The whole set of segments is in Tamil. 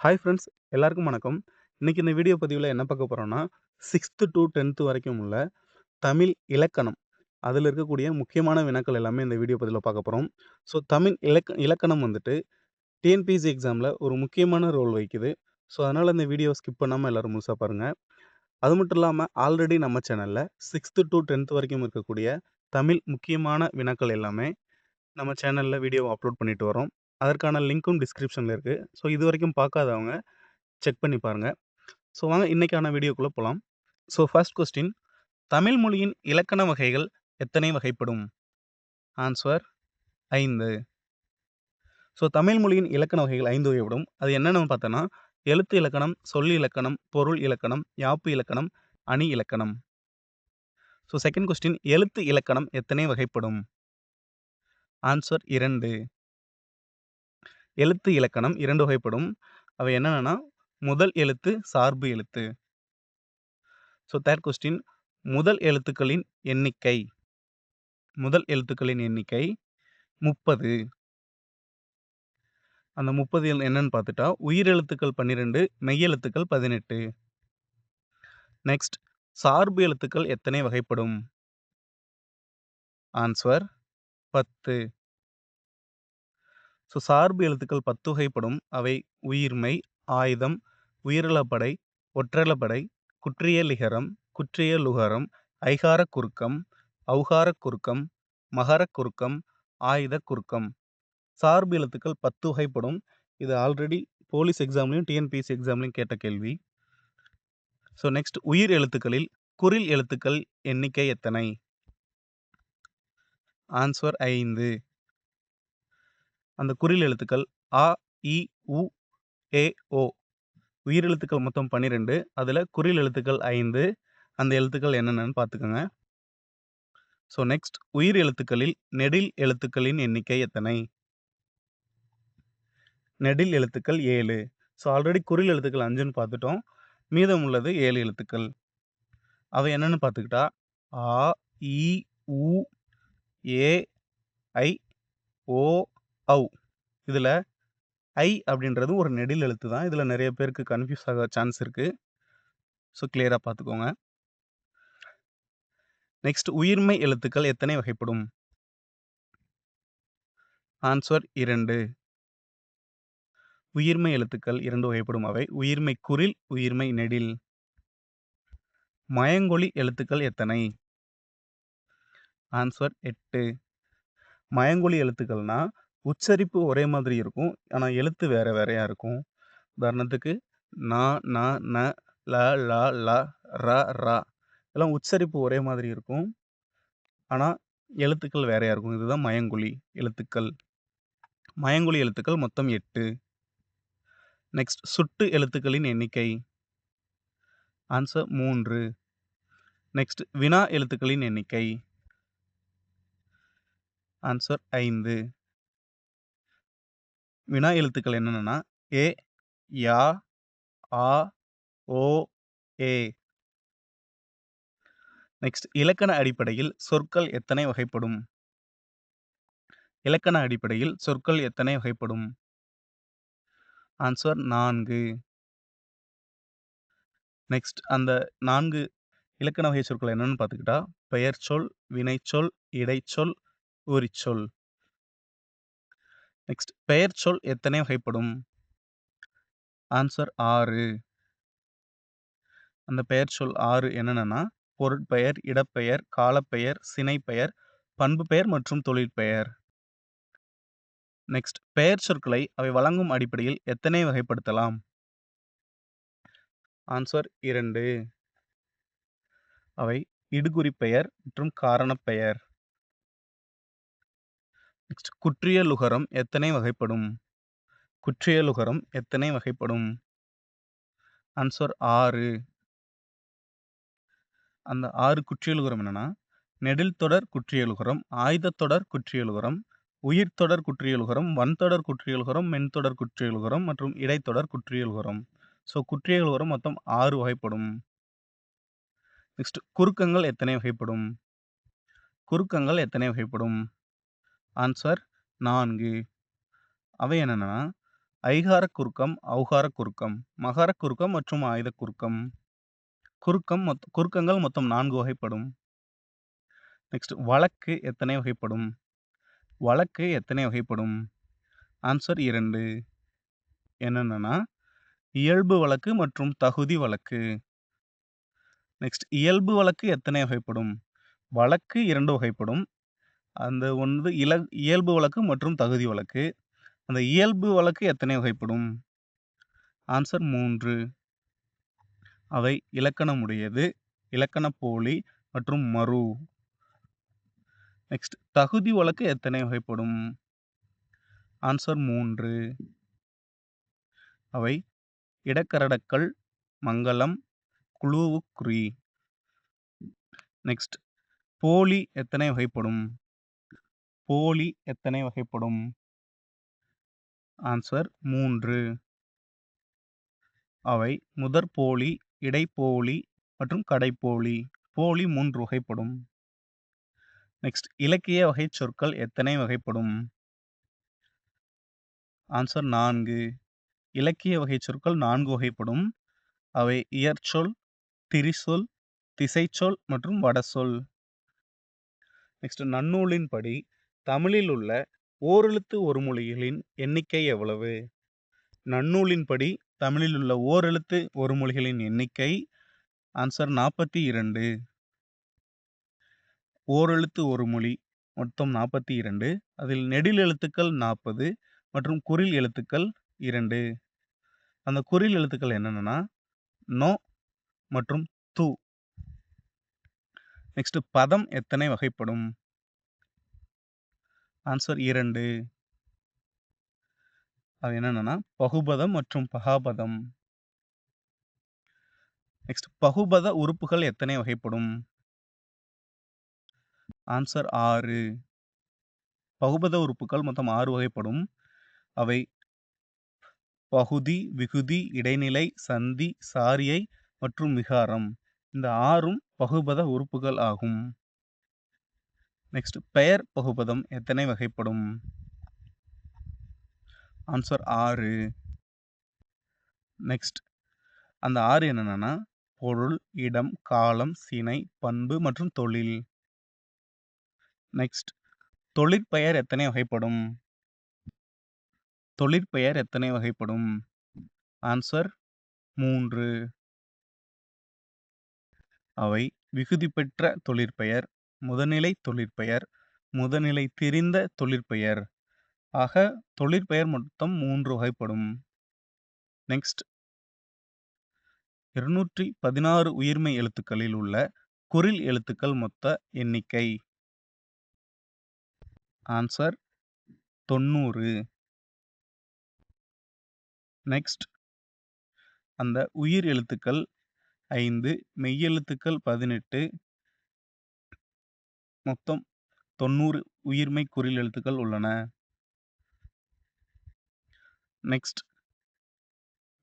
ஹாய் ஃப்ரெண்ட்ஸ் எல்லாருக்கும் வணக்கம். இன்னைக்கு இந்த வீடியோ பதிவில் என்ன பார்க்க போகிறோன்னா சிக்ஸ்த்து டு டென்த்து வரைக்கும் உள்ள தமிழ் இலக்கணம். அதில் இருக்கக்கூடிய முக்கியமான வினாக்கள் எல்லாமே இந்த வீடியோ பதிவில் பார்க்க போகிறோம் ஸோ தமிழ் இலக்க இலக்கணம் வந்துட்டு டிஎன்பிஎஸ்சி எக்ஸாமில் ஒரு முக்கியமான ரோல் வகிக்குது. ஸோ அதனால் இந்த வீடியோ ஸ்கிப் பண்ணாமல் எல்லோரும் முழுசாக பாருங்கள் அது மட்டும் இல்லாமல் ஆல்ரெடி நம்ம சேனலில் சிக்ஸ்த்து டு டென்த் வரைக்கும் இருக்கக்கூடிய தமிழ் முக்கியமான வினாக்கள் எல்லாமே நம்ம சேனலில் வீடியோ அப்லோட் பண்ணிட்டு வரோம் அதற்கான லிங்க்கும் டிஸ்கிரிப்ஷனில் இருக்குது ஸோ இது வரைக்கும் பார்க்காதவங்க செக் பண்ணி பாருங்கள் ஸோ வாங்க இன்றைக்கான வீடியோக்குள்ளே போகலாம் ஸோ ஃபர்ஸ்ட் கொஸ்டின் தமிழ் மொழியின் இலக்கண வகைகள் எத்தனை வகைப்படும்? ஆன்சர் ஐந்து. ஸோ தமிழ் மொழியின் இலக்கண வகைகள் ஐந்து வகைப்படும். அது என்னென்னு பார்த்தோன்னா எழுத்து இலக்கணம் சொல் இலக்கணம் பொருள் இலக்கணம் யாப்பு இலக்கணம் அணி இலக்கணம். ஸோ செகண்ட் கொஸ்டின் எழுத்து இலக்கணம் எத்தனை வகைப்படும்? ஆன்சர் இரண்டு. எழுத்து இலக்கணம் இரண்டு வகைப்படும். அவை என்னென்னா முதல் எழுத்து சார்பு எழுத்து. ஸோ தேர்ட் கொஸ்டின் முதல் எழுத்துக்களின் எண்ணிக்கை. முதல் எழுத்துக்களின் எண்ணிக்கை முப்பது. அந்த முப்பது என்னன்னு பார்த்துட்டா உயிரெழுத்துக்கள் பன்னிரெண்டு மெய்யெழுத்துக்கள் பதினெட்டு. நெக்ஸ்ட் சார்பு எழுத்துக்கள் எத்தனை வகைப்படும்? ஆன்சர் பத்து. ஸோ சார்பு எழுத்துக்கள் பத்து வகைப்படும் அவை உயிர்மை ஆயுதம் உயிரிழப்படை ஒற்றலப்படை குற்றியலிகரம் குற்றியலுகரம் ஐகாரக் குறுக்கம் அவுகாரக் குறுக்கம் மகரக் குறுக்கம் ஆயுதக் குறுக்கம். சார்பு எழுத்துக்கள் பத்து வகைப்படும் இது ஆல்ரெடி போலீஸ் எக்ஸாம்லையும் டிஎன்பிஎஸ்சி எக்ஸாம்லையும் கேட்ட கேள்வி. ஸோ நெக்ஸ்ட் உயிர் எழுத்துக்களில் குரில் எழுத்துக்கள் எண்ணிக்கை எத்தனை? ஆன்சர் ஐந்து. அந்த குறில் எழுத்துக்கள் ஆ இ உ ஏ ஓ. உயிரெழுத்துக்கள் மொத்தம் பன்னிரெண்டு. அதில் குறில் எழுத்துக்கள் ஐந்து. அந்த எழுத்துக்கள் என்னென்னு பார்த்துக்கோங்க ஸோ நெக்ஸ்ட் உயிர் எழுத்துக்களில் நெடில் எழுத்துக்களின் எண்ணிக்கை எத்தனை? நெடில் எழுத்துக்கள் ஏழு. ஸோ ஆல்ரெடி குறில் எழுத்துக்கள் அஞ்சுன்னு பார்த்துட்டோம் மீதம் உள்ளது ஏழு எழுத்துக்கள். அவை என்னென்னு பார்த்துக்கிட்டா ஆ இ உ ஏ ஐ ஓ ஔ இதில் ஐ அப்படின்றது ஒரு நெடில் எழுத்து தான். இதில் நிறைய பேருக்கு கன்ஃபியூஸ் ஆக சான்ஸ் இருக்குது ஸோ கிளியராக பார்த்துக்கோங்க நெக்ஸ்ட் உயிர்மை எழுத்துக்கள் எத்தனை வகைப்படும்? ஆன்சர் இரண்டு. உயிர்மை எழுத்துக்கள் இரண்டு வகைப்படும் அவை. உயிர்மை குரில் உயிர்மை நெடில். மயங்கொழி எழுத்துக்கள் எத்தனை? ஆன்சர் எட்டு. மயங்கொழி எழுத்துக்கள்னால் உச்சரிப்பு ஒரே மாதிரி இருக்கும். ஆனால் எழுத்து வேறு வேறையாக இருக்கும். உதாரணத்துக்கு நா ந ந ல ல ல ர ரா எல்லாம் உச்சரிப்பு ஒரே மாதிரி இருக்கும். ஆனால் எழுத்துக்கள் வேறையாக இருக்கும். இதுதான் மயங்குழி எழுத்துக்கள். மயங்குழி எழுத்துக்கள் மொத்தம் எட்டு. நெக்ஸ்ட் சுட்டு எழுத்துக்களின் எண்ணிக்கை. ஆன்சர் மூன்று. நெக்ஸ்ட் வினா எழுத்துக்களின் எண்ணிக்கை. ஆன்சர் ஐந்து. வினா எழுத்துக்கள் என்னென்னா ஏ யா ஆ ஓ ஏ. நெக்ஸ்ட் இலக்கண அடிப்படையில் சொற்கள் எத்தனை வகைப்படும்? இலக்கண அடிப்படையில் சொற்கள் எத்தனை வகைப்படும்? ஆன்சர் நான்கு. நெக்ஸ்ட் அந்த நான்கு இலக்கண வகை சொற்கள் என்னென்னு பார்த்துக்கிட்டா பெயர் சொல் வினைச்சொல் இடைச்சொல் உரிச்சொல். நெக்ஸ்ட் பெயர் சொல் எத்தனை வகைப்படும்? ஆன்சர் ஆறு. அந்த பெயர் சொல் ஆறு என்னென்னா பொருட்பெயர் இடப்பெயர் காலப்பெயர் சினைப்பெயர் பண்பு பெயர் மற்றும் தொழிற்பெயர். நெக்ஸ்ட் பெயர் சொற்களை அவை வழங்கும் அடிப்படையில் எத்தனை வகைப்படுத்தலாம்? ஆன்சர் இரண்டு. அவை இடுகுறிப்பெயர் மற்றும் காரணப்பெயர். நெக்ஸ்ட் குற்றியலுகரம் எத்தனை வகைப்படும்? குற்றியலுகரம் எத்தனை வகைப்படும்? ஆன்சர் ஆறு. அந்த ஆறு குற்றியலுகரம் என்னென்னா நெடில் தொடர் குற்றியலுகரம் ஆயுதத்தொடர் குற்றியலுகரம் உயிர் தொடர் குற்றியலுகரம் வன்தொடர் குற்றியலுகரம் மென்தொடர் குற்றியலுகரம் மற்றும் இடைத்தொடர் குற்றியலுகரம் ஸோ குற்றியலுகரம் மொத்தம் ஆறு வகைப்படும். நெக்ஸ்ட் குறுக்கங்கள் எத்தனை வகைப்படும்? குறுக்கங்கள் எத்தனை வகைப்படும்? ஆன்சர் நான்கு அவை என்னென்னா ஐகார குறுக்கம், ஔகாரக் குறுக்கம், மகார குறுக்கம் மற்றும் ஆயுத குறுக்கம். குறுக்கம் மொத் குறுக்கங்கள் மொத்தம் நான்கு வகைப்படும். நெக்ஸ்ட் வழக்கு எத்தனை வகைப்படும்? வழக்கு எத்தனை வகைப்படும்? ஆன்சர் இரண்டு என்னென்னன்னா, இயல்பு வழக்கு மற்றும் தகுதி வழக்கு. நெக்ஸ்ட் இயல்பு வழக்கு எத்தனை வகைப்படும்? வழக்கு இரண்டு வகைப்படும். அந்த ஒன்று இல இயல்பு வழக்கு மற்றும் தகுதி வழக்கு. அந்த இயல்பு வழக்கு எத்தனை வகைப்படும்? ஆன்சர் மூன்று அவை இலக்கணமுடையது, இலக்கணப் போலி மற்றும் மறு. நெக்ஸ்ட் தகுதி வழக்கு எத்தனை வகைப்படும்? ஆன்சர் மூன்று அவை இடக்கரடக்கல், மங்கலம், குழுவுக்குறி நெக்ஸ்ட் போலி எத்தனை வகைப்படும்? போலி எத்தனை வகைப்படும்? ஆன்சர் மூன்று அவை முதற்போலி, இடைப்போலி மற்றும் கடைப்போலி. போலி மூன்று வகைப்படும். நெக்ஸ்ட் இலக்கிய வகைச் சொற்கள் எத்தனை வகைப்படும்? ஆன்சர் நான்கு இலக்கிய வகைச் சொற்கள் நான்கு வகைப்படும். அவை இயற்சொல், திரிசொல், திசைச்சொல் மற்றும் வடசொல். நெக்ஸ்ட் நன்னூலின்படி தமிழில் உள்ள ஓரெழுத்து ஒருமொழிகளின் எண்ணிக்கை எவ்வளவு? நன்னூலின்படி தமிழில் உள்ள ஓரெழுத்து ஒருமொழிகளின் எண்ணிக்கை ஆன்சர் 42. ஓரெழுத்து ஒரு மொழி மொத்தம் 42. அதில் நெடில் எழுத்துக்கள் 40 மற்றும் குறில் எழுத்துக்கள் இரண்டு அந்த குறில் எழுத்துக்கள் என்னென்னன்னா, நோ மற்றும் து. நெக்ஸ்ட் பதம் எத்தனை வகைப்படும்? ஆன்சர் இரண்டு அது என்னென்னன்னா, பகுபதம் மற்றும் பகாபதம். நெக்ஸ்ட் பகுபத உறுப்புகள் எத்தனை வகைப்படும்? ஆன்சர் ஆறு பகுபத உறுப்புகள் மொத்தம் ஆறு வகைப்படும். அவை பகுதி, விகுதி, இடைநிலை, சந்தி, சாரியை மற்றும் விகாரம். இந்த ஆறும் பகுபத உறுப்புகள் ஆகும். நெக்ஸ்ட் பெயர் பகுபதம் எத்தனை வகைப்படும்? ஆன்சர் ஆறு நெக்ஸ்ட் அந்த ஆறு என்னென்னன்னா, பொருள், இடம், காலம், சினை, பண்பு மற்றும் தொழில். நெக்ஸ்ட் தொழிற்பெயர் எத்தனை வகைப்படும்? தொழிற்பெயர் எத்தனை வகைப்படும்? ஆன்சர் மூன்று அவை விகுதி பெற்ற தொழிற்பெயர், முதநிலை தொழிற்பெயர், முதநிலை திரிந்த தொழிற்பெயர். ஆக தொழிற்பெயர் மொத்தம் மூன்று வகைப்படும். நெக்ஸ்ட் 216 உயிர்மெய் எழுத்துக்களில் உள்ள குறில் எழுத்துக்கள் மொத்த எண்ணிக்கை. ஆன்சர் 90. நெக்ஸ்ட் அந்த உயிர் எழுத்துக்கள் ஐந்து மெய்யெழுத்துக்கள் 18. மொத்தம் தொண்ணூறு உயிர்மை குறில் எழுத்துக்கள் உள்ளன. நெக்ஸ்ட்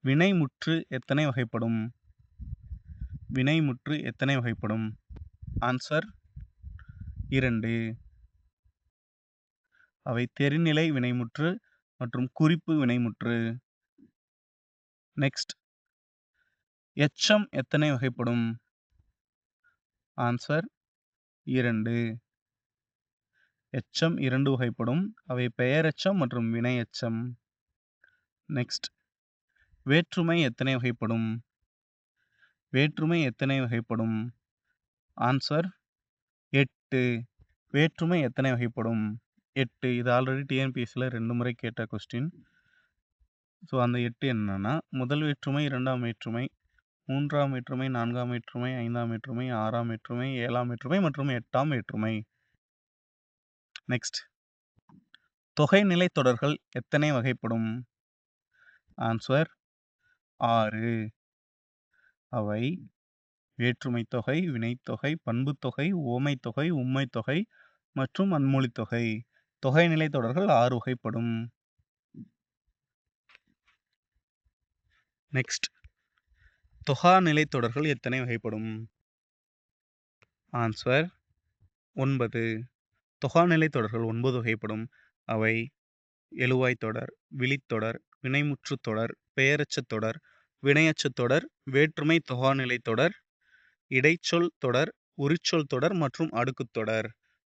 வினைமுற்று எத்தனை வகைப்படும்? வினைமுற்று எத்தனை வகைப்படும்? ஆன்சர் இரண்டு அவை தெரிநிலை வினைமுற்று மற்றும் குறிப்பு வினைமுற்று. நெக்ஸ்ட் எச்சம் எத்தனை வகைப்படும்? ஆன்சர் இரண்டு எச்சம் இரண்டு வகைப்படும். அவை பெயரெச்சம் மற்றும் வினை எச்சம் நெக்ஸ்ட் வேற்றுமை எத்தனை வகைப்படும்? வேற்றுமை எத்தனை வகைப்படும்? ஆன்சர் எட்டு வேற்றுமை எத்தனை வகைப்படும்? எட்டு இது ஆல்ரெடி டிஎன்பிஎஸ்சியில் ரெண்டு முறை கேட்ட கொஸ்டின். ஸோ அந்த எட்டு என்னென்னா முதல் வேற்றுமை, இரண்டாம் வேற்றுமை, 3ஆம் வேற்றுமை, 4ஆம் வேற்றுமை, 5ஆம் வேற்றுமை, 6ஆம் வேற்றுமை, 7ஆம் வேற்றுமை மற்றும் 8ஆம் வேற்றுமை. நெக்ஸ்ட் தொகைநிலை தொடர்கள் எத்தனை வகைப்படும்? ஆன்சர் ஆறு அவை வேற்றுமைத் தொகை, வினைத்தொகை, பண்புத்தொகை, உவமைத்தொகை, உம்மைத்தொகை மற்றும் அன்மொழித்தொகை. தொகைநிலை தொடர்கள் ஆறு வகைப்படும். நெக்ஸ்ட் தொகாநிலை தொடர்கள் எத்தனை வகைப்படும்? ஆன்சர் ஒன்பது தொகாநிலை தொடர்கள் ஒன்பது வகைப்படும். அவை எழுவாய் தொடர், விளித்தொடர், வினைமுற்றுத் தொடர், பெயரெச்சத் தொடர், வினையெச்சத் தொடர், வேற்றுமை தொகாநிலைத் தொடர், இடைச்சொல் தொடர், உரிச்சொல் தொடர் மற்றும் அடுக்குத் தொடர்.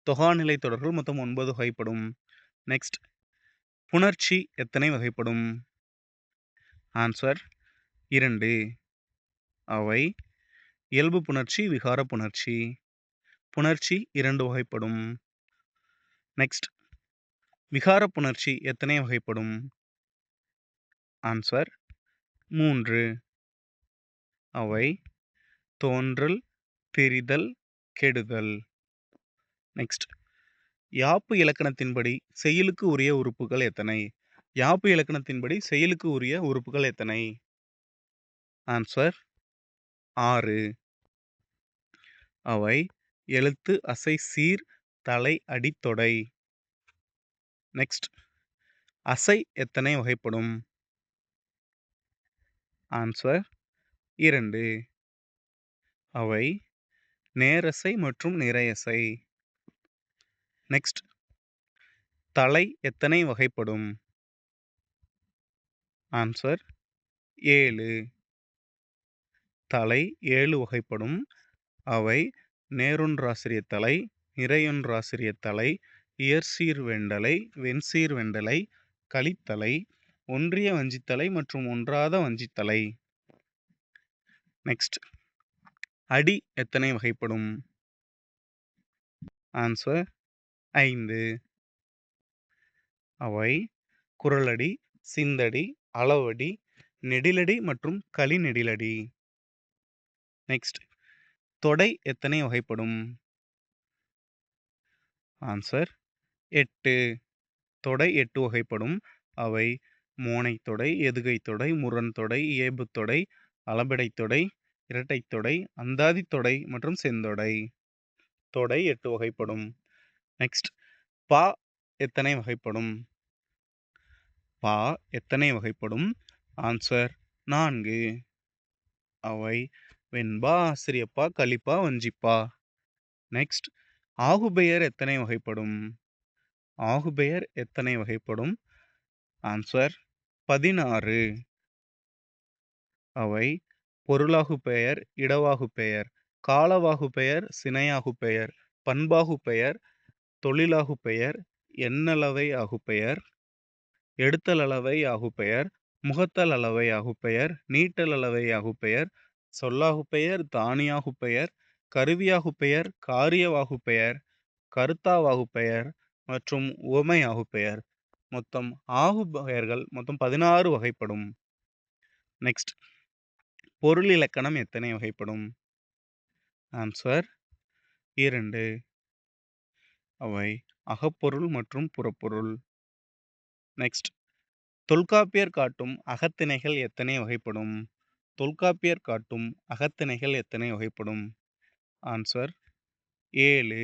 தொகாநிலைத் தொடர்கள் மொத்தம் ஒன்பது வகைப்படும். நெக்ஸ்ட் புணர்ச்சி எத்தனை வகைப்படும்? ஆன்சர் இரண்டு அவை இயல்பு புணர்ச்சி, விகார புணர்ச்சி. புணர்ச்சி இரண்டு வகைப்படும். நெக்ஸ்ட் விகார புணர்ச்சி எத்தனை வகைப்படும்? ஆன்சர் மூன்று அவை தோன்றல், தெரிதல் கெடுதல். நெக்ஸ்ட் யாப்பு இலக்கணத்தின்படி செயலுக்கு உரிய உறுப்புகள் எத்தனை? யாப்பு இலக்கணத்தின்படி செயலுக்கு உரிய உறுப்புகள் எத்தனை? ஆன்சர் ஆறு அவை எழுத்து, அசை, சீர், தலை, அடி, தொடை. நெக்ஸ்ட் அசை எத்தனை வகைப்படும்? ஆன்சர் இரண்டு அவை நேரசை மற்றும் நிறையசை. நெக்ஸ்ட் தலை எத்தனை வகைப்படும்? ஆன்சர் ஏழு தலை ஏழு வகைப்படும். அவை நேரொன்றாசிரியத் தலை, நிறையொன்றாசிரியத் தலை, இயற்சீர் வெண்டலை, வெண்சீர் வெண்டலை, கலித்தலை, ஒன்றிய வஞ்சித்தலை மற்றும் ஒன்றாத வஞ்சித்தலை. நெக்ஸ்ட் அடி எத்தனை வகைப்படும்? ஆன்சர் ஐந்து அவை குறளடி, சிந்தடி, அளவடி, நெடிலடி மற்றும் களிநெடிலடி. நெக்ஸ்ட் தொடை எத்தனை வகைப்படும்? ஆன்சர் எட்டு தொடை எட்டு வகைப்படும். அவை மோனைத் தொடை, எதுகைத் தொடை, முரண் தொடை, அந்தாதித்தொடை தொடை, தொடை, இரட்டைத் தொடை, அந்தாதித் தொடை மற்றும் செந்தொடை. தொடை எட்டு வகைப்படும். நெக்ஸ்ட் பா எத்தனை வகைப்படும்? பா எத்தனை வகைப்படும்? ஆன்சர் நான்கு அவை வெண்பா, ஆசிரியப்பா, கலிப்பா, வஞ்சிப்பா. நெக்ஸ்ட் ஆகுபெயர் எத்தனை வகைப்படும்? ஆகுபெயர் எத்தனை வகைப்படும்? ஆன்சர் 16. அவை பொருளாகு பெயர் இடவாகு இடவாகுபெயர், காலவாகுபெயர், பெயர் தொழிலாகு பெயர் எண்ணளவை ஆகுபெயர், எடுத்தலளவை சொல்லாகு பெயர் தானியாகு பெயர் கருவியாகு பெயர் காரியவாகு பெயர் கருத்தாவாகு பெயர் மற்றும் உவமையாகுபெயர். மொத்தம் ஆகு பெயர்கள் மொத்தம் 16 வகைப்படும். நெக்ஸ்ட் பொருளிலக்கணம் எத்தனை வகைப்படும்? ஆன்சர் இரண்டு அவை அகப்பொருள் மற்றும் புறப்பொருள். நெக்ஸ்ட் தொல்காப்பியர் காட்டும் அகத்திணைகள் எத்தனை வகைப்படும்? தொல்காப்பியர் காட்டும் அகத்திணைகள் எத்தனை வகைப்படும்? ஆன்சர் ஏழு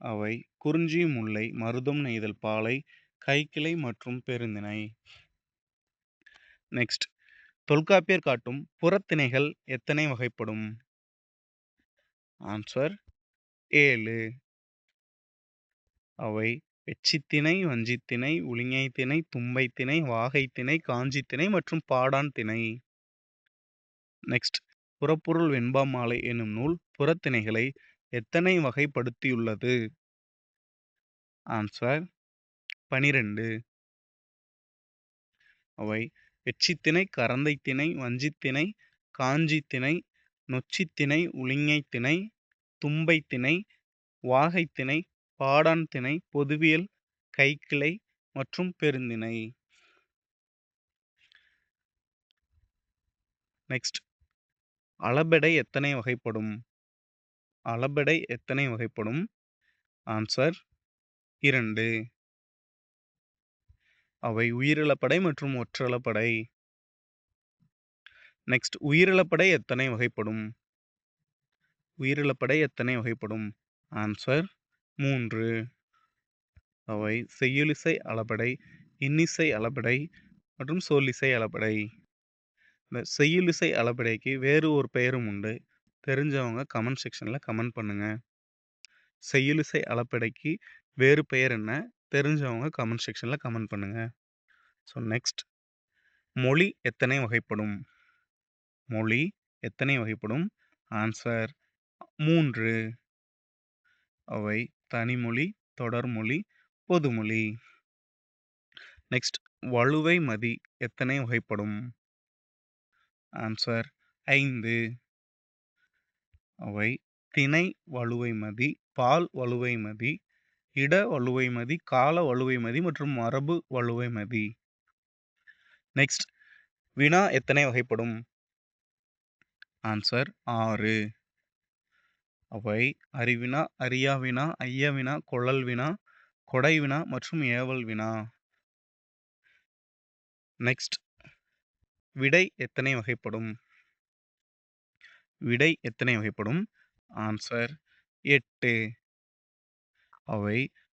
அவை குறிஞ்சி, முல்லை, மருதம், நெய்தல், பாலை, கைக்கிளை மற்றும் பெருந்திணை. நெக்ஸ்ட் தொல்காப்பியர் காட்டும் புறத்திணைகள் எத்தனை வகைப்படும்? ஆன்சர் ஏழு அவை எச்சித்திணை, வஞ்சித்திணை, உழிஞைத்திணை, தும்பைத்திணை, வாகைத்திணை, காஞ்சித்திணை மற்றும் பாடாண் திணை. நெக்ஸ்ட் புறப்பொருள் வெண்பா மாலை எனும் நூல் புறத்திணைகளை எத்தனை வகைப்படுத்தியுள்ளது? ஆன்சர் 12. அவை எச்சித்திணை, கரந்தைத்திணை, வஞ்சித்திணை, காஞ்சித்திணை, நொச்சித்திணை, உழிஞைத்திணை, தும்பைத்திணை, வாகைத்திணை, பாடாண் திணை, பொதுவியல், கைக்கிளை மற்றும் பெருந்திணை. நெக்ஸ்ட் அளபெடை எத்தனை வகைப்படும்? அளபெடை எத்தனை வகைப்படும்? ஆன்சர் இரண்டு அவை உயிரிழப்படை மற்றும் ஒற்றளப்படை நெக்ஸ்ட் உயிரிழப்படை எத்தனை வகைப்படும்? உயிரிழப்படை எத்தனை வகைப்படும்? ஆன்சர் மூன்று. அவை செய்யுளிசை அளபடை இன்னிசை அளபடை மற்றும் சொல்லிசை அளபடை. இந்த செய்யுளிசை அளபடைக்கு வேறு ஒரு பெயரும் உண்டு. தெரிஞ்சவங்க கமெண்ட் செக்ஷனில் கமெண்ட் பண்ணுங்கள் செய்யுளிசை அளபடைக்கு வேறு பெயர் என்ன? தெரிஞ்சவங்க கமெண்ட் செக்ஷனில் கமெண்ட் பண்ணுங்கள் ஸோ நெக்ஸ்ட் மொழி எத்தனை வகைப்படும்? மொழி எத்தனை வகைப்படும்? ஆன்சர் மூன்று. அவை தனிமொழி தொடர்மொழி பொதுமொழி. நெக்ஸ்ட் வலுவை மதி எத்தனை வகைப்படும்? ஆன்சர் ஐந்து. அவை திணை வலுவை மதி பால் வலுவை மதி இட வலுவை மதி கால வலுவை மதி மற்றும் மரபு வலுவை மதி. நெக்ஸ்ட் வினா எத்தனை வகைப்படும்? ஆன்சர் ஆறு. அவை அறிவினா அறியா வினா ஐய வினா கொழல் வினா கொடை வினா மற்றும் ஏவல் வினா. நெக்ஸ்ட் விடை எத்தனை வகைப்படும்? விடை எத்தனை வகைப்படும்? ஆன்சர் எட்டு. அவை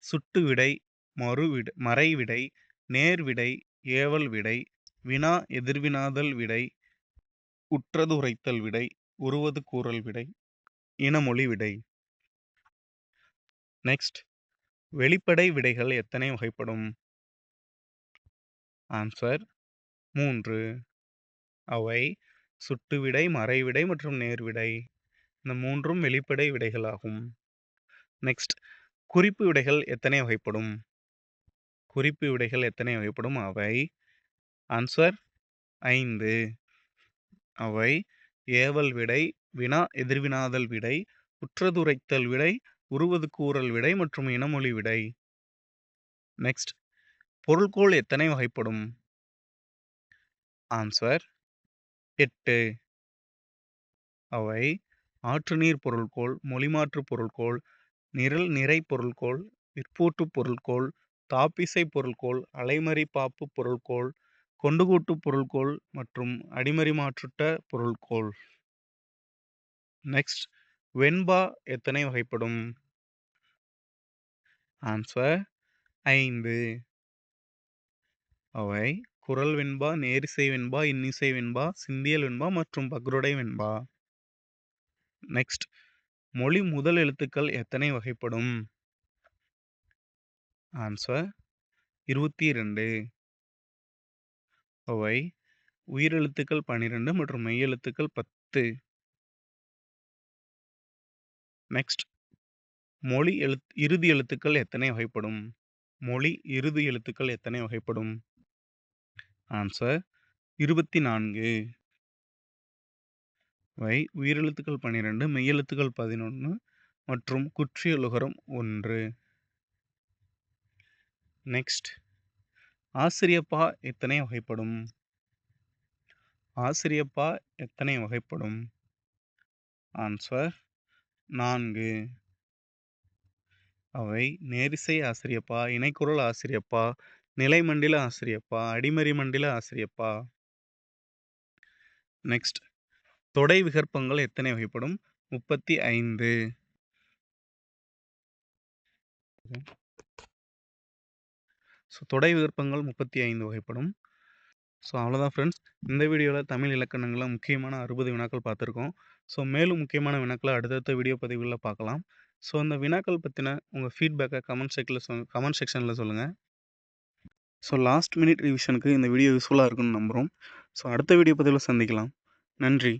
சுட்டு விடை மறுவிடை மறைவிடை நேர்விடை ஏவல் விடை வினா எதிர்வினாதல் விடை உற்றது உரைத்தல் விடை உருவது கூறல் விடை. இனமொழி விடை. நெக்ஸ்ட் வெளிப்படை விடைகள் எத்தனை வகைப்படும்? ஆன்சர் மூன்று. அவை சுட்டுவிடை மறைவிடை மற்றும் நேர்விடை இந்த மூன்றும் வெளிப்படை விடைகளாகும். நெக்ஸ்ட் குறிப்பு விடைகள் எத்தனை வகைப்படும்? குறிப்பு விடைகள் எத்தனை வகைப்படும்? அவை ஆன்சர் ஐந்து. அவை ஏவல் விடை வினா எதிர்வினாதல் விடை உற்றதுரைத்தல் விடை உருவது கூறல் விடை மற்றும் இனமொழி விடை. நெக்ஸ்ட் பொருள்கோள் எத்தனை வகைப்படும்? ஆன்சர் எட்டு. அவை ஆற்று நீர் பொருள்கோள் மொழிமாற்று பொருள்கோள் நிரல் நிறை பொருள்கோள் விற்பூட்டு பொருள்கோள் தாப்பிசை பொருள்கோள் அலைமறி பாப்பு பொருள்கோள் கொண்டுகூட்டு பொருள்கோள் மற்றும் அடிமறி மாற்றுட்ட பொருள்கோள். நெக்ஸ்ட் வெண்பா எத்தனை வகைப்படும்? ஆன்சர் ஐந்து. அவை குரல் வெண்பா நேரிசை வெண்பா இன்னிசை வெண்பா சிந்தியல் வெண்பா மற்றும் பக்ருடை வெண்பா. நெக்ஸ்ட் மொழி முதல் எழுத்துக்கள் எத்தனை வகைப்படும்? ஆன்சர் இருபத்தி இரண்டு அவை உயிரெழுத்துக்கள் பன்னிரெண்டு மற்றும் மெய்யெழுத்துக்கள் பத்து. நெக்ஸ்ட் மொழி எழுத் இறுதி எழுத்துக்கள் எத்தனை வகைப்படும்? மொழி இறுதி எழுத்துக்கள் எத்தனை வகைப்படும்? ஆன்சர் இருபத்தி நான்கு வை உயிரெழுத்துக்கள் பன்னிரெண்டு மெய்யெழுத்துக்கள் பதினொன்று மற்றும் குற்றியலுகரம் ஒன்று. நெக்ஸ்ட் ஆசிரியப்பா எத்தனை வகைப்படும்? ஆசிரியப்பா எத்தனை வகைப்படும்? ஆன்சர் நான்கு. அவை நேரிசை ஆசிரியப்பா இணைக்குரல் ஆசிரியப்பா நிலைமண்டில ஆசிரியப்பா அடிமறி மண்டில ஆசிரியப்பா. நெக்ஸ்ட். தொடை விகற்பங்கள் எத்தனை வகைப்படும்? முப்பத்தி ஐந்து. ஸோ தொடை விகற்பங்கள் முப்பத்தி ஐந்து வகைப்படும். ஸோ அவ்வளோதான் ஃப்ரெண்ட்ஸ். இந்த வீடியோவில் தமிழ் இலக்கணங்களில் முக்கியமான அறுபது வினாக்கள் பார்த்துருக்கோம். ஸோ மேலும் முக்கியமான வினாக்களை அடுத்தடுத்த வீடியோ பதிவுகளில் பார்க்கலாம். ஸோ அந்த வினாக்கள் பற்றின உங்கள் ஃபீட்பேக்கை கமெண்ட் செக்கில் சொல் கமெண்ட் செக்ஷனில் சொல்லுங்கள் ஸோ லாஸ்ட் மினிட் ரிவிஷனுக்கு இந்த வீடியோ யூஸ்ஃபுல்லாக இருக்குன்னு நம்புகிறோம் ஸோ அடுத்த வீடியோ பதிவில் சந்திக்கலாம். நன்றி.